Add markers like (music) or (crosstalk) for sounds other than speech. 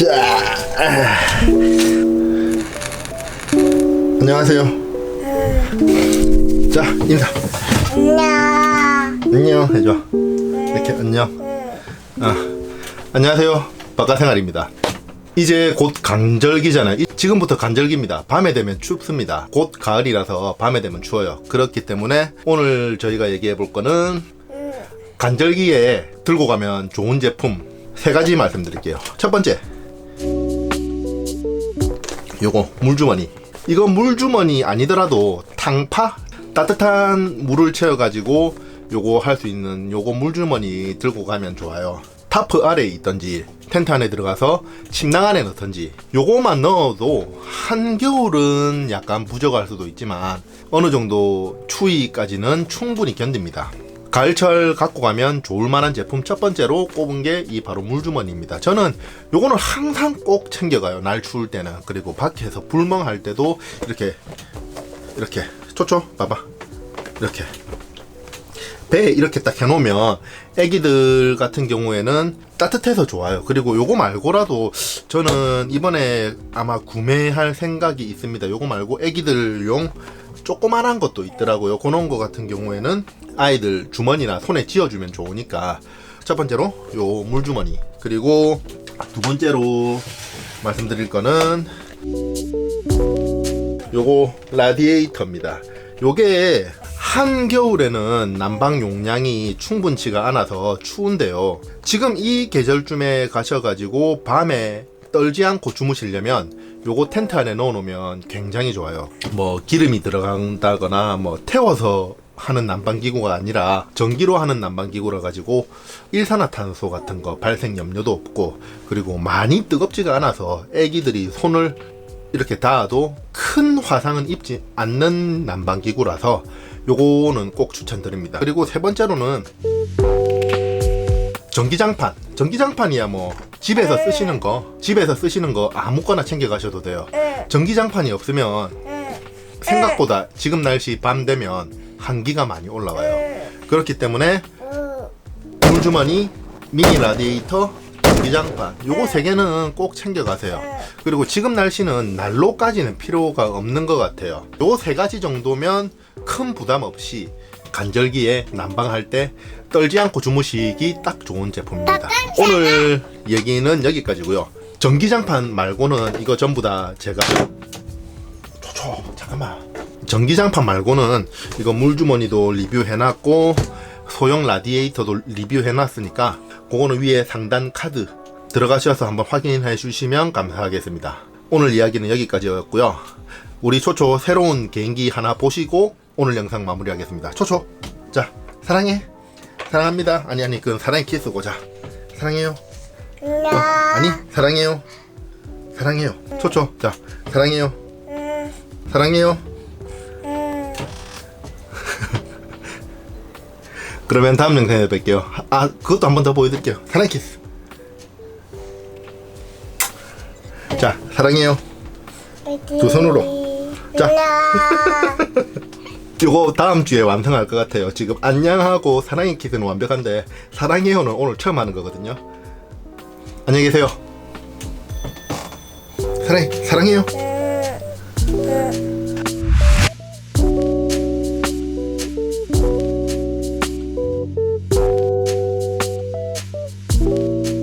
자, 안녕하세요. 자, 인사. 안녕. 안녕 해줘. 이렇게 안녕. 아, 안녕하세요. 바깥생활입니다. 이제 곧 간절기잖아요. 이- 지금부터 간절기입니다. 밤에 되면 춥습니다. 곧 가을이라서 밤에 되면 추워요. 그렇기 때문에 오늘 저희가 얘기해 볼 거는 간절기에 들고 가면 좋은 제품 세 가지 말씀드릴게요. 첫 번째. 요거 물주머니. 이거 물주머니 아니더라도 탕파 따뜻한 물을 채워 가지고 요거 할 수 있는 요거 물주머니 들고 가면 좋아요. 타프 아래에 있던지 텐트 안에 들어가서 침낭 안에 넣던지 요거만 넣어도 한겨울은 약간 부족할 수도 있지만 어느 정도 추위까지는 충분히 견딥니다. 가을철 갖고 가면 좋을 만한 제품 첫 번째로 꼽은 게 이 바로 물주머니입니다. 저는 요거는 항상 꼭 챙겨가요. 날 추울 때는. 그리고 밖에서 불멍할 때도 이렇게 이렇게 초초 봐봐 이렇게 배에 이렇게 딱 해놓으면 애기들 같은 경우에는 따뜻해서 좋아요. 그리고 요거 말고라도 저는 이번에 아마 구매할 생각이 있습니다. 요거 말고 애기들용 조그만한 것도 있더라고요. 그런 거 같은 경우에는 아이들 주머니나 손에 쥐어주면 좋으니까 첫 번째로 요 물주머니 그리고 두 번째로 말씀드릴 거는 요거 라디에이터입니다. 요게 한겨울에는 난방 용량이 충분치가 않아서 추운데요. 지금 이 계절쯤에 가셔가지고 밤에 떨지 않고 주무시려면 요거 텐트 안에 넣어놓으면 굉장히 좋아요. 뭐 기름이 들어간다거나 뭐 태워서 하는 난방기구가 아니라 전기로 하는 난방기구라 가지고 일산화탄소 같은 거 발생 염려도 없고 그리고 많이 뜨겁지가 않아서 애기들이 손을 이렇게 닿아도 큰 화상은 입지 않는 난방기구라서 요거는 꼭 추천드립니다. 그리고 세 번째로는 전기장판. 전기장판이야 뭐 집에서 쓰시는 거, 집에서 쓰시는 거 아무거나 챙겨 가셔도 돼요. 전기장판이 없으면 생각보다 지금 날씨 밤 되면 한기가 많이 올라와요. 그렇기 때문에 물주머니, 미니 라디에이터, 전기장판 요거 세 개는 꼭 챙겨가세요. 그리고 지금 날씨는 난로까지는 필요가 없는 것 같아요. 요 세 가지 정도면 큰 부담 없이 간절기에 난방할 때 떨지 않고 주무시기 딱 좋은 제품입니다. 오늘 얘기는 여기까지고요. 전기장판 말고는 이거 전부 다 제가 초초 잠깐만 전기장판 말고는 이거 물주머니도 리뷰해놨고 소형 라디에이터도 리뷰해놨으니까 그거는 위에 상단 카드 들어가셔서 한번 확인해 주시면 감사하겠습니다. 오늘 이야기는 여기까지였고요. 우리 초초 새로운 개인기 하나 보시고 오늘 영상 마무리하겠습니다. 초초 자 사랑해 사랑합니다. 아니 아니 그건 사랑의 키스고 자 사랑해요. 어, 안녕. 아니 사랑해요. 사랑해요. 초초 자 사랑해요. 사랑해요. 그러면 다음 영상에 뵐게요. 아, 그것도 한 번 더 보여드릴게요. 사랑 키스. 자, 사랑해요. 두 손으로. 자. (laughs) 요거 다음 주에 완성할 것 같아요. 지금 안녕하고 사랑의 키스는 완벽한데 사랑해요는 오늘 처음 하는 거거든요. 안녕히 계세요. 사랑 사랑해요. 응. you